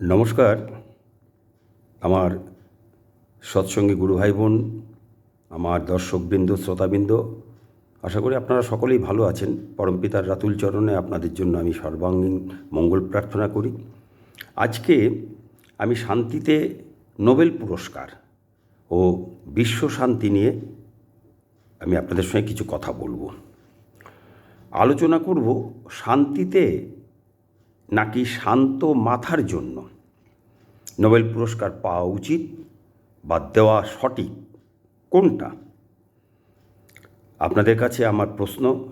নমস্কার। আমার সৎসঙ্গী গুরু ভাই বোন আমার দর্শকবৃন্দ, শ্রোতাবৃন্দ, আশা করি আপনারা সকলেই ভালো আছেন। পরমপিতার রাতুল চরণে আপনাদের জন্য আমি সর্বাঙ্গীন মঙ্গল প্রার্থনা করি। আজকে আমি শান্তিতে নোবেল পুরস্কার ও বিশ্ব শান্তি নিয়ে আমি আপনাদের সঙ্গে কিছু কথা বলব। আলোচনা করব শান্তিতে নাকি শান্ত মাথার জন্য? নোবেল পুরস্কার পাওয়া উচিত বা দেওয়া সঠিক কোনটা? আপনাদের কাছে আমার প্রশ্ন,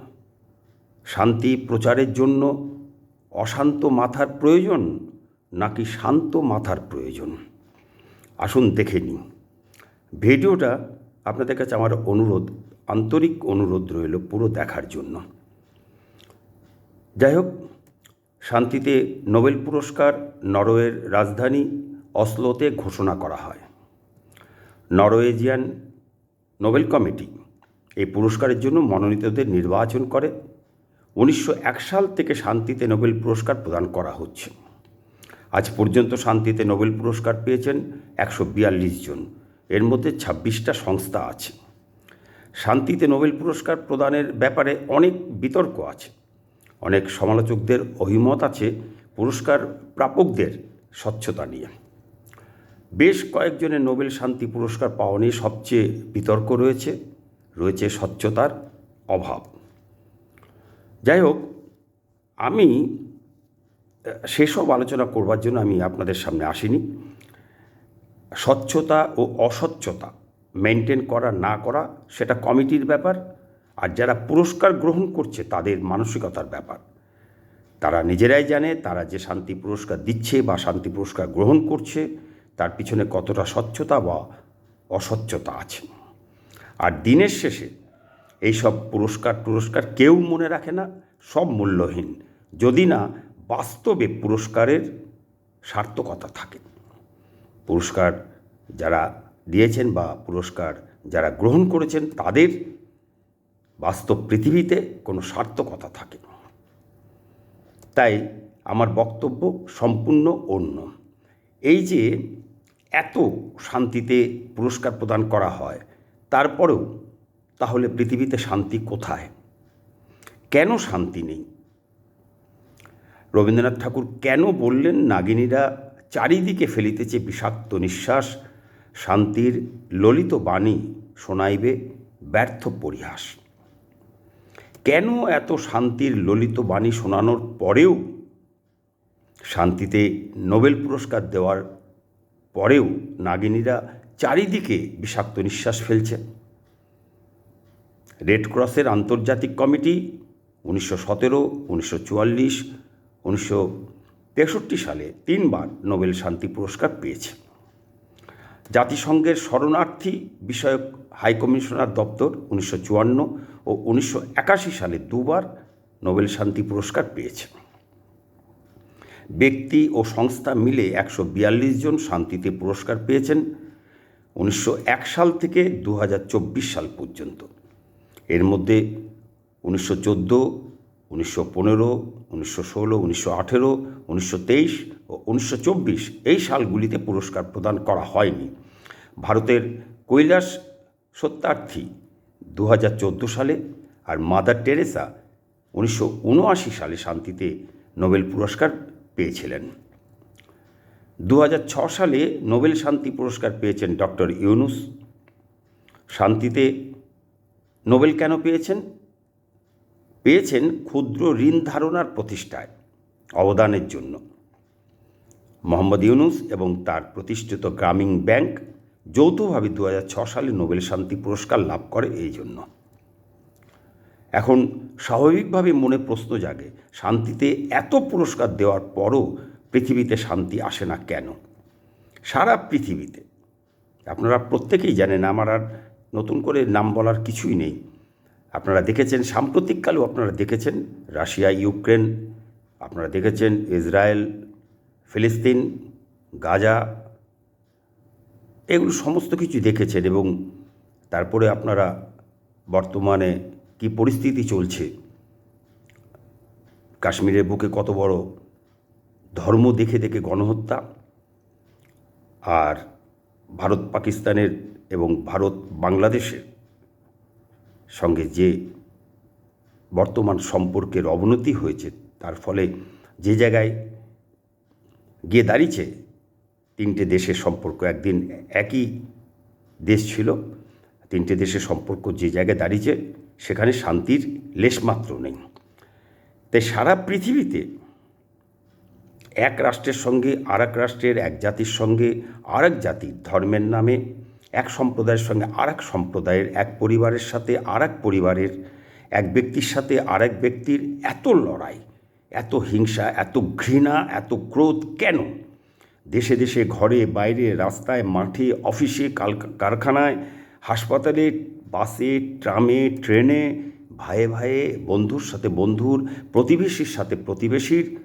শান্তি প্রচারের জন্য অশান্ত মাথার প্রয়োজন নাকি শান্ত মাথার প্রয়োজন? আসুন দেখে নিই। ভিডিওটা আপনাদের কাছে আমার অনুরোধ, আন্তরিক অনুরোধ রইল পুরো দেখার জন্য। যাই হোক শান্তিতে নোবেল পুরস্কার নরওয়ের রাজধানী অসলোতে ঘোষণা করা হয়। নরওয়েজিয়ান নোবেল কমিটি এই পুরস্কারের জন্য মনোনীতদের নির্বাচন করে। উনিশশো এক সাল থেকে শান্তিতে নোবেল পুরস্কার প্রদান করা হচ্ছে। আজ পর্যন্ত শান্তিতে নোবেল পুরস্কার পেয়েছেন একশো বিয়াল্লিশ জন। এর মধ্যে ছাব্বিশটা সংস্থা আছে। শান্তিতে নোবেল পুরস্কার প্রদানের ব্যাপারে অনেক বিতর্ক আছে। অনেক সমালোচকদের অভিমত আছে পুরস্কার প্রাপকদের স্বচ্ছতা নিয়ে। বেশ কয়েকজনের নোবেল শান্তি পুরস্কার পাওয়া নিয়ে সবচেয়ে বিতর্ক রয়েছে রয়েছে স্বচ্ছতার অভাব। যাই হোক, আমি সেসব আলোচনা করবার জন্য আমি আপনাদের সামনে আসিনি। স্বচ্ছতা ও অস্বচ্ছতা মেনটেন করা না করা সেটা কমিটির ব্যাপার আর যারা পুরস্কার গ্রহণ করছে তাদের মানসিকতার ব্যাপার। তারা নিজেরাই জানে, তারা যে শান্তি পুরস্কার দিচ্ছে বা শান্তি পুরস্কার গ্রহণ করছে, তার পিছনে কতটা স্বচ্ছতা বা অস্বচ্ছতা আছে। আর দিনের শেষে এইসব পুরস্কার পুরস্কার কেউ মনে রাখে না, সব মূল্যহীন। যদি না, বাস্তবে পুরস্কারের সার্থকতা থাকে। পুরস্কার যারা দিয়েছেন বা পুরস্কার যারা গ্রহণ করেছেন, তাদের বাস্তব পৃথিবীতে কোনো সার্থকতা থাকে তাই আমার বক্তব্য সম্পূর্ণ অন্য। এই যে এত শান্তিতে পুরস্কার প্রদান করা হয়, তারপরেও তাহলে পৃথিবীতে শান্তি কোথায়? কেন শান্তি নেই? রবীন্দ্রনাথ ঠাকুর কেন বললেন নাগিনীরা চারিদিকে ফেলিতেছে বিষাক্ত নিঃশ্বাস? শান্তির ললিত বাণী শোনাইবে ব্যর্থ পরিহাস। কেন এত শান্তির ললিত বাণী শোনানোর পরেও শান্তিতে নোবেল পুরস্কার দেওয়ার পরেও নাগিনীরা চারিদিকে বিষাক্ত নিঃশ্বাস ফেলছে রেড ক্রসের আন্তর্জাতিক কমিটি উনিশশো সতেরো, উনিশশো চুয়াল্লিশ, উনিশশো তেষট্টি সালে তিনবার নোবেল শান্তি পুরস্কার পেয়েছে। জাতিসংঘের শরণার্থী বিষয়ক হাইকমিশনার দপ্তর উনিশশো চুয়ান্ন ও উনিশশো একাশি সালে দুবার নোবেল শান্তি পুরস্কার পেয়েছে ব্যক্তি ও সংস্থা মিলে একশো বিয়াল্লিশ জন শান্তিতে পুরস্কার পেয়েছেন উনিশশো এক সাল থেকে দু হাজার চব্বিশ সাল পর্যন্ত। এর মধ্যে উনিশশো চোদ্দ, উনিশশো পনেরো, উনিশশো ষোলো, উনিশশো আঠেরো, উনিশশো তেইশ ও উনিশশো চব্বিশ এই সালগুলিতে পুরস্কার প্রদান করা হয়নি। ভারতের কৈলাস সত্যার্থী দু হাজার চোদ্দ সালে আর মাদার টেরেসা উনিশশো উনআশি সালে শান্তিতে নোবেল পুরস্কার পেয়েছিলেন। দু সালে নোবেল শান্তি পুরস্কার পেয়েছেন ডক্টর ইউনুস। শান্তিতে নোবেল কেন পেয়েছেন? পেয়েছেন ক্ষুদ্র ঋণ ধারণার প্রতিষ্ঠায়, অবদানের জন্য। মোহাম্মদ ইউনুস এবং তার প্রতিষ্ঠিত গ্রামীণ ব্যাংক যৌথভাবে দু সালে নোবেল শান্তি পুরস্কার লাভ করে এই জন্য। এখন স্বাভাবিকভাবে মনে প্রশ্ন জাগে, শান্তিতে এত পুরস্কার দেওয়ার পরও পৃথিবীতে শান্তি আসে না কেন? সারা পৃথিবীতে। আপনারা প্রত্যেকেই জানেন, আমার আর নতুন করে নাম বলার কিছুই নেই। আপনারা দেখেছেন, সাম্প্রতিককালেও আপনারা দেখেছেন, রাশিয়া, ইউক্রেন, আপনারা দেখেছেন, ইসরায়েল, ফিলিস্তিন, গাজা এগুলো সমস্ত কিছু দেখেছেন এবং তারপরে আপনারা বর্তমানে কি পরিস্থিতি চলছে? কাশ্মীরের বুকে কত বড় ধর্ম দেখে দেখে গণহত্যা আর ভারত পাকিস্তানের এবং ভারত বাংলাদেশের সঙ্গে যে বর্তমান সম্পর্কের অবনতি হয়েছে, তার ফলে যে জায়গায় গিয়ে দাঁড়িয়েছে তিনটে দেশের সম্পর্ক একদিন একই দেশ ছিল, তিনটে দেশের সম্পর্ক যে জায়গায় দাঁড়িয়েছে সেখানে শান্তির লেশমাত্র নেই। তাই সারা পৃথিবীতে এক রাষ্ট্রের সঙ্গে আর এক রাষ্ট্রের, এক জাতির সঙ্গে আর এক জাতির ধর্মের নামে, এক সম্প্রদায়ের সঙ্গে আর এক সম্প্রদায়ের, এক পরিবারের সাথে আর এক পরিবারের, এক ব্যক্তির সাথে আর এক ব্যক্তির এত লড়াই, এত হিংসা, এত ঘৃণা, এত ক্রোধ কেন? দেশে দেশে ঘরে বাইরে রাস্তায় মাঠে, অফিসে কাল, কারখানায়, হাসপাতালে, বাসে, ট্রামে, ট্রেনে ভাইয়ে ভাইয়ে বন্ধুর সাথে বন্ধুর, প্রতিবেশীর সাথে প্রতিবেশীর,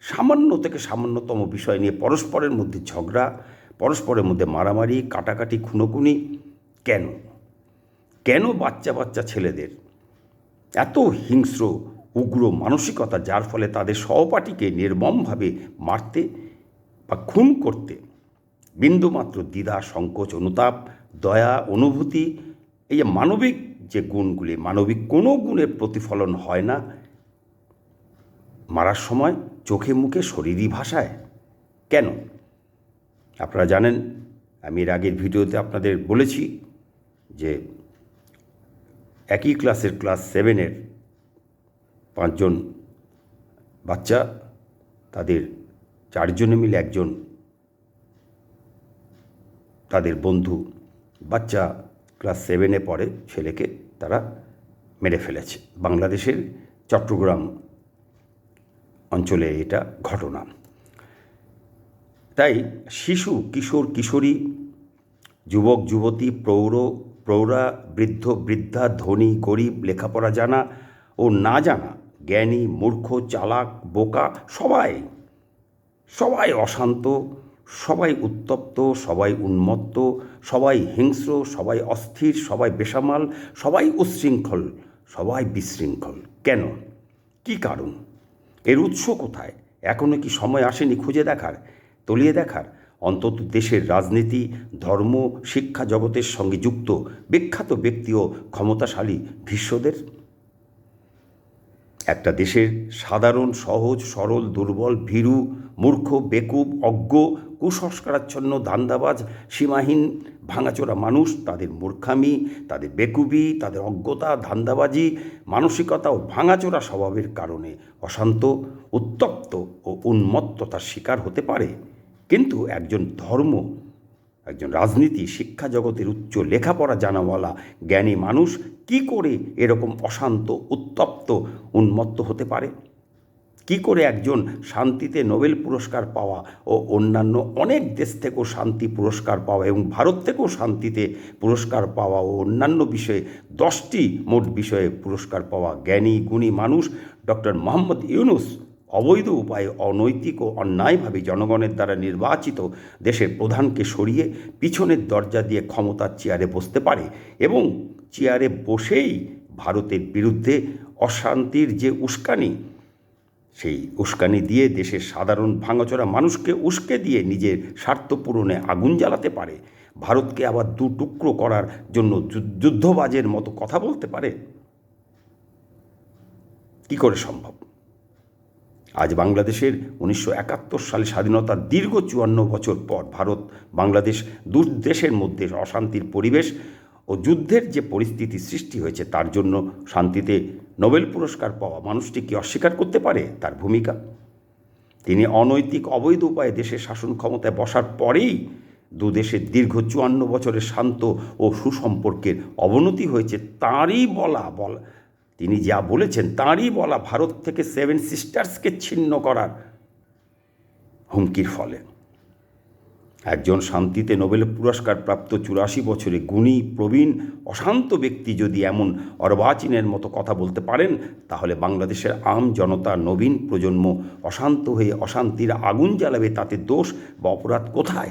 সামান্য থেকে সামান্যতম বিষয় নিয়ে পরস্পরের মধ্যে ঝগড়া, পরস্পরের মধ্যে মারামারি, কাটাকাটি, খুনোখুনি। কেন? কেন বাচ্চা বাচ্চা ছেলেদের এত হিংস্র, উগ্র মানসিকতা যার ফলে তাদের সহপাঠীকে নির্মমভাবে মারতে বা খুন করতে। বিন্দুমাত্র দ্বিধা, সংকোচ, অনুতাপ, দয়া, অনুভূতি, এই যে মানবিক যে গুণগুলি, মানবিক কোনো গুণের প্রতিফলন হয় না, মারার সময় চোখে মুখে শরীরী ভাষায়। কেন? আপনারা জানেন, আমি এর আগের ভিডিওতে আপনাদের বলেছি যে একই ক্লাসের ক্লাস সেভেনের পাঁচজন বাচ্চা তাদের চারজনে মিলে একজন তাদের বন্ধু, বাচ্চা ক্লাস সেভেনে পড়ে, ছেলেকে তারা মেরে ফেলেছে। বাংলাদেশের চট্টগ্রাম অঞ্চলে এটা ঘটনা। তাই শিশু, কিশোর, কিশোরী, যুবক, যুবতী, প্রৌঢ়, প্রৌঢ়া, বৃদ্ধ, বৃদ্ধা, ধনী, গরিব, লেখাপড়া জানা ও না জানা, জ্ঞানী, মূর্খ, চালাক, বোকা, সবাই সবাই অশান্ত, সবাই উত্তপ্ত, সবাই উন্মত্ত, সবাই হিংস্র, সবাই অস্থির, সবাই বেসামাল, সবাই উচ্ছৃঙ্খল, সবাই বিশৃঙ্খল। কেন? কি কারণ? এর উৎস কোথায়? এখনও কি সময় আসেনি খুঁজে দেখার, তলিয়ে দেখার? অন্তত দেশের রাজনীতি, ধর্ম, শিক্ষা জগতের সঙ্গে যুক্ত, বিখ্যাত ব্যক্তি ও ক্ষমতাশালী ভীষ্মদের? একটা দেশের সাধারণ, সহজ, সরল, দুর্বল, ভীরু, মূর্খ, বেকুব, অজ্ঞ, কুসংস্কারাচ্ছন্ন, ধান্দাবাজ, সীমাহীন, ভাঙাচোরা মানুষ, তাদের মূর্খামি, তাদের বেকুবি, তাদের অজ্ঞতা, ধান্দাবাজি, মানসিকতা ও ভাঙাচোরা স্বভাবের কারণে অশান্ত, উত্তপ্ত ও উন্মত্ততার শিকার হতে পারে। কিন্তু একজন ধর্ম, একজন রাজনীতি, শিক্ষা জগতের উচ্চ লেখাপড়া জানাওয়ালা, জ্ঞানী মানুষ কি করে এরকম অশান্ত, উত্তপ্ত উন্মত্ত হতে পারে? কি করে একজন শান্তিতে নোবেল পুরস্কার পাওয়া ও অন্যান্য অনেক দেশ থেকেও শান্তি পুরস্কার পাওয়া এবং ভারত থেকেও শান্তিতে পুরস্কার পাওয়া ও অন্যান্য বিষয়ে দশটি মোট বিষয়ে পুরস্কার পাওয়া জ্ঞানী, গুণী মানুষ ডক্টর মোহাম্মদ ইউনুস অবৈধ উপায়ে অনৈতিক ও অন্যায়ভাবে জনগণের দ্বারা নির্বাচিত দেশের প্রধানকে সরিয়ে পিছনের দরজা দিয়ে ক্ষমতার চেয়ারে বসতে পারে এবং চেয়ারে বসেই ভারতের বিরুদ্ধে অশান্তির যে উস্কানি, সেই উস্কানি দিয়ে দেশের সাধারণ ভাঙাচোরা মানুষকে উস্কে দিয়ে নিজের স্বার্থ পূরণে আগুন জ্বালাতে পারে। ভারতকে আবার দু টুকরো করার জন্য যুদ্ধবাজের মতো কথা বলতে পারে? কি করে সম্ভব? আজ বাংলাদেশের উনিশশো একাত্তর সালে স্বাধীনতার দীর্ঘ চুয়ান্ন বছর পর ভারত, বাংলাদেশ দেশের মধ্যে অশান্তির পরিবেশ ও যুদ্ধের যে পরিস্থিতি সৃষ্টি হয়েছে, তার জন্য শান্তিতে নোবেল পুরস্কার পাওয়া মানুষটি কি অস্বীকার করতে পারে তার ভূমিকা? তিনি অনৈতিক, অবৈধ উপায়ে দেশের শাসন ক্ষমতায় বসার পরেই দু দেশের দীর্ঘ চুয়ান্ন বছরের শান্ত ও সুসম্পর্কের অবনতি হয়েছে তাঁরই বলা বলা, তিনি যা বলেছেন তাঁরই বলা ভারত থেকে সেভেন সিস্টার্সকে ছিন্ন করার হুমকির ফলে। একজন শান্তিতে নোবেল পুরস্কার প্রাপ্ত চুরাশি বছরে গুণী, প্রবীণ, অশান্ত ব্যক্তি যদি এমন অর্বাচীনের মতো কথা বলতে পারেন, তাহলে বাংলাদেশের আম জনতা নবীন প্রজন্ম অশান্ত হয়ে অশান্তির আগুন জ্বালাবে, তাতে দোষ বা অপরাধ কোথায়?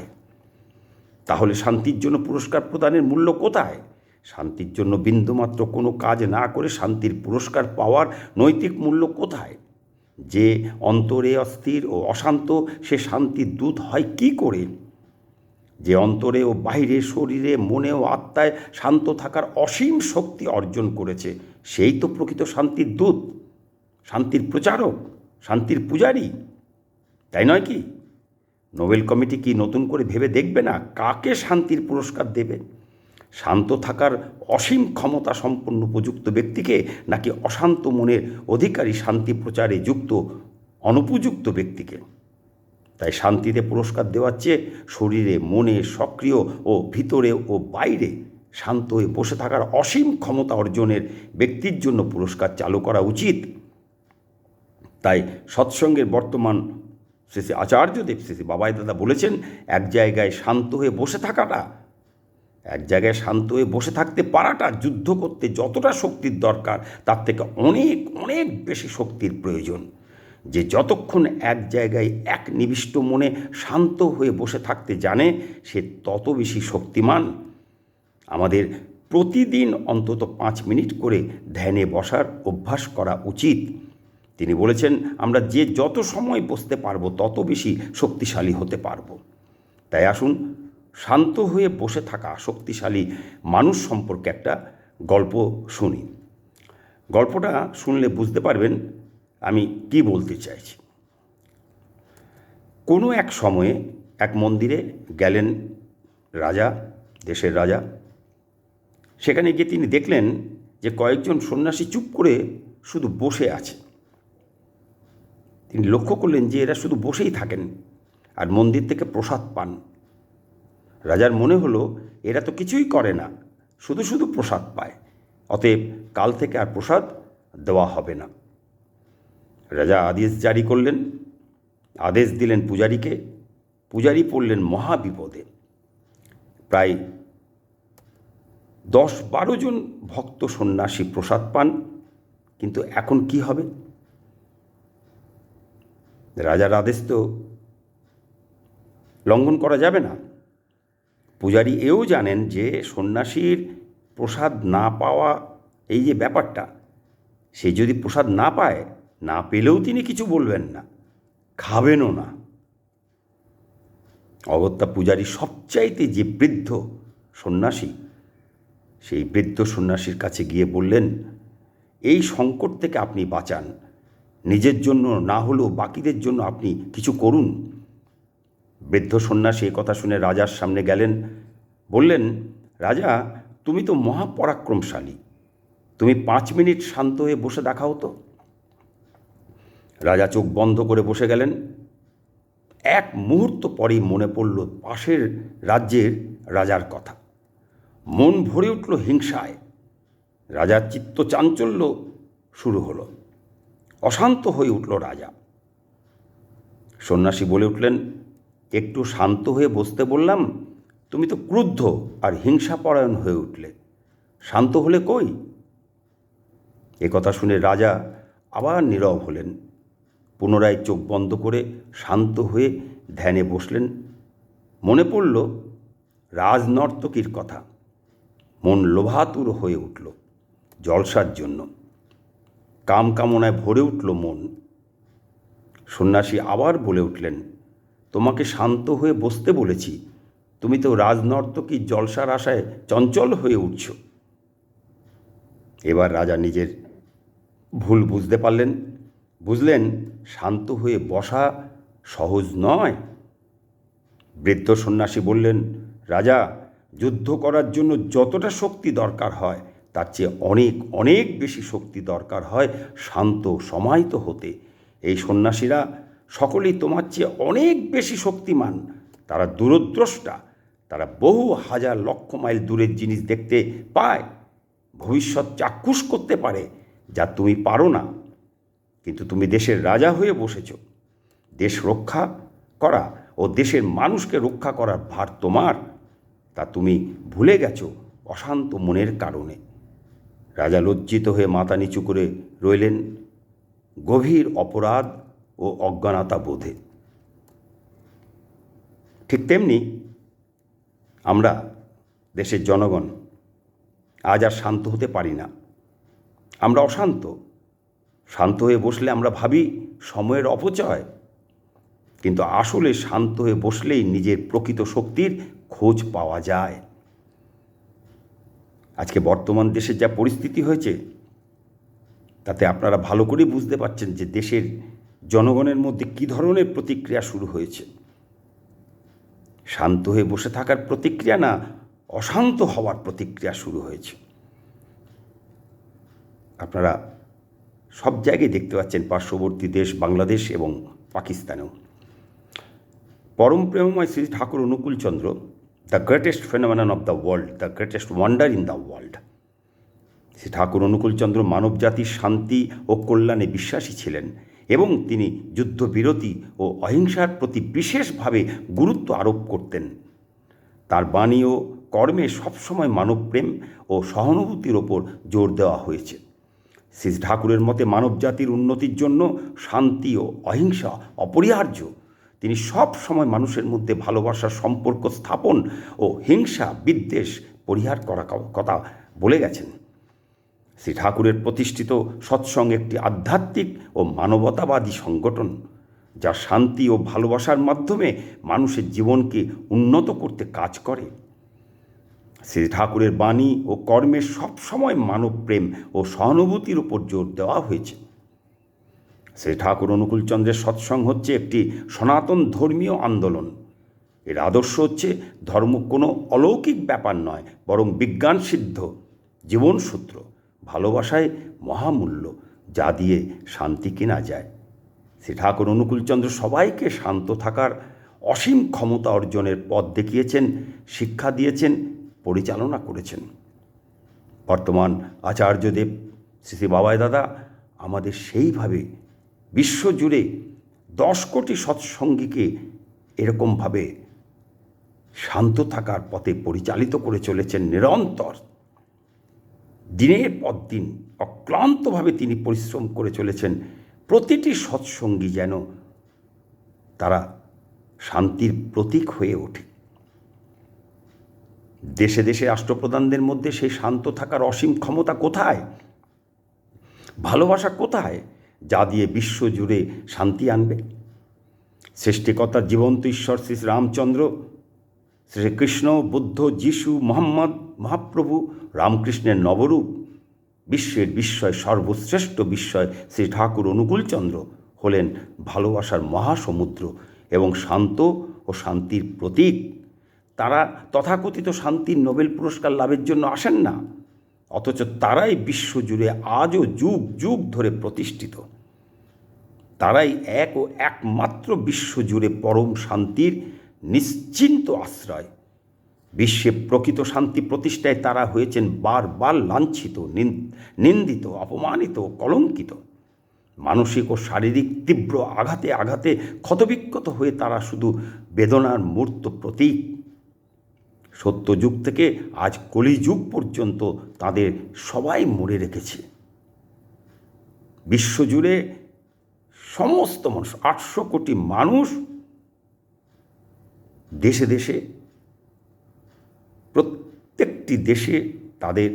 তাহলে শান্তির জন্য পুরস্কার প্রদানের মূল্য কোথায়? শান্তির জন্য বিন্দুমাত্র কোনো কাজ না করে শান্তির পুরস্কার পাওয়ার নৈতিক মূল্য কোথায়? যে অন্তরে অস্থির ও অশান্ত, সে শান্তির দূত হয় কি করে? যে অন্তরে ও বাইরে শরীরে, মনে ও আত্মায় শান্ত থাকার অসীম শক্তি অর্জন করেছে, সেই তো প্রকৃত শান্তির দূত, শান্তির প্রচারক, শান্তির পূজারী। তাই নয় কি? নোবেল কমিটি কি নতুন করে ভেবে দেখবে না কাকে শান্তির পুরস্কার দেবে? শান্ত থাকার অসীম ক্ষমতা সম্পন্ন উপযুক্ত ব্যক্তিকে নাকি অশান্ত মনের অধিকারী শান্তি প্রচারে যুক্ত, অনুপযুক্ত ব্যক্তিকে? তাই শান্তিতে পুরস্কার দেওয়ার চেয়ে শরীরে, মনে সক্রিয় ও ভিতরে ও বাইরে শান্ত হয়ে বসে থাকার অসীম ক্ষমতা অর্জনের ব্যক্তির জন্য পুরস্কার চালু করা উচিত। তাই সৎসঙ্গের বর্তমান শ্রী শ্রী আচার্যদেব শ্রী শ্রী বাবাই দাদা বলেছেন, এক জায়গায় শান্ত হয়ে বসে থাকাটা, এক জায়গায় শান্ত হয়ে বসে থাকতে পারাটা, যুদ্ধ করতে যতটা শক্তির দরকার, তার থেকে অনেক অনেক বেশি শক্তির প্রয়োজন। যে যতক্ষণ এক জায়গায় এক নিবিষ্ট মনে শান্ত হয়ে বসে থাকতে জানে, সে তত বেশি শক্তিমান। আমাদের প্রতিদিন অন্তত পাঁচ মিনিট করে ধ্যানে বসার অভ্যাস করা উচিত। তিনি বলেছেন, আমরা যে যত সময় বসতে পারব, তত বেশি শক্তিশালী হতে পারব। তাই আসুন, শান্ত হয়ে বসে থাকা শক্তিশালী মানুষ সম্পর্কে একটা গল্প শুনি। গল্পটা শুনলে বুঝতে পারবেন আমি কি বলতে চাইছি? কোনো এক সময়ে এক মন্দিরে গেলেন রাজা, দেশের রাজা। সেখানে গিয়ে তিনি দেখলেন যে কয়েকজন সন্ন্যাসী চুপ করে শুধু বসে আছে। তিনি লক্ষ্য করলেন যে এরা শুধু বসেই থাকেন আর মন্দির থেকে প্রসাদ পান। রাজার মনে হলো, এরা তো কিছুই করে না, শুধু শুধু প্রসাদ পায়, অতএব কাল থেকে আর প্রসাদ দেওয়া হবে না। রাজা আদেশ জারি করলেন, আদেশ দিলেন পূজারীকে, পূজারী পড়লেন মহাবিপদে। প্রায় দশ বারো জন ভক্ত সন্ন্যাসী প্রসাদ পান, কিন্তু এখন কি হবে? রাজার আদেশ তো লঙ্ঘন করা যাবে না। পূজারী এও জানেন যে সন্ন্যাসীর প্রসাদ না পাওয়া এই যে ব্যাপারটা, সে যদি প্রসাদ না পায় না পেলেও তিনি কিছু বলবেন না, খাবেনও না। অগত্যা পূজারী সবচাইতে যে বৃদ্ধ সন্ন্যাসী, সেই বৃদ্ধ সন্ন্যাসীর কাছে গিয়ে বললেন, এই সংকট থেকে আপনি বাঁচান। নিজের জন্য না হলেও বাকিদের জন্য আপনি কিছু করুন। বৃদ্ধ সন্ন্যাসী কথা শুনে রাজার সামনে গেলেন, বললেন, রাজা, তুমি তো মহাপরাক্রমশালী। তুমি পাঁচ মিনিট শান্ত হয়ে বসে দেখাও তো। রাজা চোখ বন্ধ করে বসে গেলেন। এক মুহূর্ত পরেই মনে পড়ল পাশের রাজ্যের রাজার কথা। মন ভরে উঠল হিংসায়। রাজার চিত্ত চাঞ্চল্য শুরু হলো। অশান্ত হয়ে উঠল রাজা। সন্ন্যাসী বলে উঠলেন, একটু শান্ত হয়ে বসতে বললাম, তুমি তো ক্রুদ্ধ আর হিংসাপরায়ণ হয়ে উঠলে। শান্ত হলে কই? এ কথা শুনে রাজা আবার নীরব হলেন। পুনরায় চোখ বন্ধ করে শান্ত হয়ে ধ্যানে বসলেন। মনে পড়ল রাজনর্তকীর কথা। মন লোভাতুর হয়ে উঠল জলসার জন্য। কাম কামনায় ভরে উঠল মন। সন্ন্যাসী আবার বলে উঠলেন, তোমাকে শান্ত হয়ে বসতে বলেছি। তুমি তো রাজনর্তকী জলসার আশায় চঞ্চল হয়ে উঠছ। এবার রাজা নিজের ভুল বুঝতে পারলেন। বুঝলেন শান্ত হয়ে বসা সহজ নয়। বৃদ্ধ সন্ন্যাসী বললেন, রাজা, যুদ্ধ করার জন্য যতটা শক্তি দরকার হয়, তার চেয়ে অনেক অনেক বেশি শক্তি দরকার হয় শান্ত, সমাহিত হতে। এই সন্ন্যাসীরা সকলেই তোমার চেয়ে অনেক বেশি শক্তিমান। তারা দূরদ্রষ্টা। তারা বহু হাজার লক্ষ মাইল দূরের জিনিস দেখতে পায়। ভবিষ্যৎ চাক্ষুষ করতে পারে, যা তুমি পারো না। কিন্তু তুমি দেশের রাজা হয়ে বসেছ। দেশ রক্ষা করা ও দেশের মানুষকে রক্ষা করার ভার তোমার। তা তুমি ভুলে গেছো অশান্ত মনের কারণে। রাজা লজ্জিত হয়ে মাথা নিচু করে রইলেন গভীর অপরাধ ও অজ্ঞানতা বোধে। ঠিক তেমনি আমরা দেশের জনগণ আজ আর শান্ত হতে পারি না। আমরা অশান্ত। শান্ত হয়ে বসলে আমরা ভাবি সময়ের অপচয়। কিন্তু আসলে শান্ত হয়ে বসলেই নিজের প্রকৃত শক্তির খোঁজ পাওয়া যায়। আজকে বর্তমান দেশের যা পরিস্থিতি হয়েছে, তাতে আপনারা ভালো করে বুঝতে পারছেন যে দেশের জনগণের মধ্যে কী ধরনের প্রতিক্রিয়া শুরু হয়েছে। শান্ত হয়ে বসে থাকার প্রতিক্রিয়া না অশান্ত হওয়ার প্রতিক্রিয়া শুরু হয়েছে। আপনারা সব জায়গায় দেখতে পাচ্ছেন পার্শ্ববর্তী দেশ বাংলাদেশ এবং পাকিস্তানেও। পরম প্রেমময় Shri Thakur Anukulchandra the greatest phenomenon of the world the greatest wonder in the world Shri Thakur Anukulchandra মানব জাতির শান্তি ও কল্যাণে বিশ্বাসী ছিলেন এবং তিনি যুদ্ধবিরতি ও অহিংসার প্রতি বিশেষভাবে গুরুত্ব আরোপ করতেন। তার বাণী ও কর্মে সবসময় মানবপ্রেম ও সহানুভূতির ওপর জোর দেওয়া হয়েছে। শ্রী ঠাকুরের মতে মানবজাতির উন্নতির জন্য শান্তি ও অহিংসা অপরিহার্য। তিনি সব সময় মানুষের মধ্যে ভালোবাসার সম্পর্ক স্থাপন ও হিংসা, বিদ্বেষ পরিহার করা কথা বলে গেছেন। শ্রী ঠাকুরের প্রতিষ্ঠিত সৎসঙ্গ একটি আধ্যাত্মিক ও মানবতাবাদী সংগঠন, যা শান্তি ও ভালোবাসার মাধ্যমে মানুষের জীবনকে উন্নত করতে কাজ করে। শ্রী ঠাকুরের বাণী ও কর্মের সবসময় মানবপ্রেম ও সহানুভূতির উপর জোর দেওয়া হয়েছে। শ্রী ঠাকুর অনুকূলচন্দ্রের সৎসঙ্গ হচ্ছে একটি সনাতন ধর্মীয় আন্দোলন। এর আদর্শ হচ্ছে ধর্ম কোনো অলৌকিক ব্যাপার নয়, বরং বিজ্ঞান সিদ্ধ জীবনসূত্র ভালোবাসায় মহামূল্য, যা দিয়ে শান্তি কেনা যায়। শ্রী ঠাকুর অনুকূলচন্দ্র সবাইকে শান্ত থাকার অসীম ক্ষমতা অর্জনের পথ দেখিয়েছেন, শিক্ষা দিয়েছেন পরিচালনা করেছেন। বর্তমান আচার্যদেব শ্রী শ্রী দাদা আমাদের সেইভাবে বিশ্বজুড়ে দশ কোটি সৎসঙ্গীকে এরকমভাবে শান্ত থাকার পথে পরিচালিত করে চলেছেন নিরন্তর। দিনের পর দিন অক্লান্তভাবে তিনি পরিশ্রম করে চলেছেন। প্রতিটি সৎসঙ্গী যেন তারা শান্তির প্রতীক হয়ে ওঠে। দেশে দেশে রাষ্ট্রপ্রধানদের মধ্যে সেই শান্ত থাকার অসীম ক্ষমতা কোথায়? ভালোবাসা কোথায়? যা দিয়ে বিশ্ব জুড়ে শান্তি আনবে। সৃষ্টিকর্তার জীবন্ত ঈশ্বর শ্রী রামচন্দ্র শ্রীকৃষ্ণ বুদ্ধ, যিশু, মোহাম্মদ, মহাপ্রভু, রামকৃষ্ণের নবরূপ, বিশ্বের বিস্ময়, সর্বশ্রেষ্ঠ বিস্ময় শ্রী ঠাকুর অনুকূলচন্দ্র হলেন ভালোবাসার মহাসমুদ্র এবং শান্ত ও শান্তির প্রতীক। তারা তথাকথিত শান্তির নোবেল পুরস্কার লাভের জন্য আসেন না। অথচ তারাই বিশ্বজুড়ে আজও যুগ যুগ ধরে প্রতিষ্ঠিত। তারাই এক ও একমাত্র বিশ্বজুড়ে পরম শান্তির নিশ্চিন্ত আশ্রয়। বিশ্বে প্রকৃত শান্তি প্রতিষ্ঠায় তারা হয়েছেন বারবার লাঞ্ছিত নিন্দিত, অপমানিত, কলঙ্কিত। মানসিক ও শারীরিক তীব্র আঘাতে আঘাতে ক্ষতবিক্ষত হয়ে তারা শুধু বেদনার মূর্ত প্রতীক। সত্যযুগ থেকে আজ কলিযুগ পর্যন্ত তাদের সবাই মরে রেখেছে। বিশ্বজুড়ে সমস্ত মানুষ, আটশো কোটি মানুষ দেশে দেশে, প্রত্যেকটি দেশে তাদের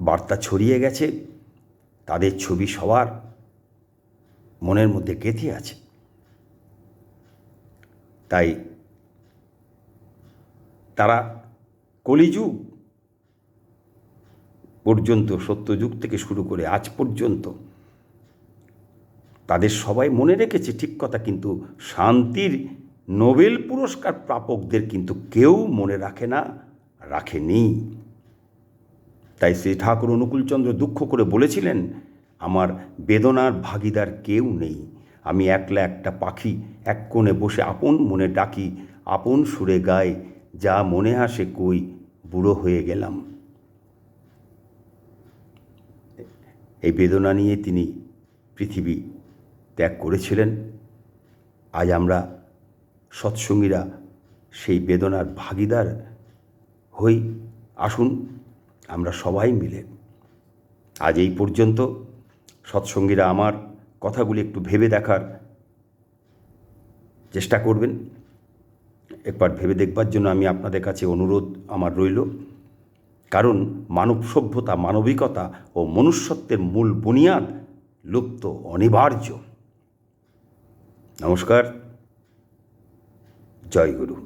বার্তা ছড়িয়ে গেছে, তাদের ছবি সবার মনের মধ্যে গেঁথে আছে। তাই তারা কলিযুগ পর্যন্ত, সত্যযুগ থেকে শুরু করে আজ পর্যন্ত তাদের সবাই মনে রেখেছে, ঠিক কথা কিন্তু শান্তির নোবেল পুরস্কার প্রাপকদের কিন্তু কেউ মনে রাখে না, রাখেনি। তাই শ্রী ঠাকুর অনুকূলচন্দ্র দুঃখ করে বলেছিলেন, আমার বেদনার ভাগিদার কেউ নেই। আমি একলা একটা পাখি, এক কোণে বসে আপন মনে ডাকি, আপন সুরে গায় যা মনে আসে কই, বুড়ো হয়ে গেলাম। এই বেদনা নিয়ে তিনি পৃথিবী ত্যাগ করেছিলেন। আজ আমরা সৎসঙ্গীরা সেই বেদনার ভাগিদার হই। আসুন, আমরা সবাই মিলে। আজ এই পর্যন্ত সৎসঙ্গীরা আমার কথাগুলি একটু ভেবে দেখার চেষ্টা করবেন। একবার ভেবে দেখবার জন্য আমি আপনাদের কাছে অনুরোধ আমার রইল। কারণ মানব সভ্যতা, মানবিকতা ও মনুষ্যত্বের মূল বুনিয়াদ লুপ্ত, অনিবার্য। নমস্কার। জয় গুরু।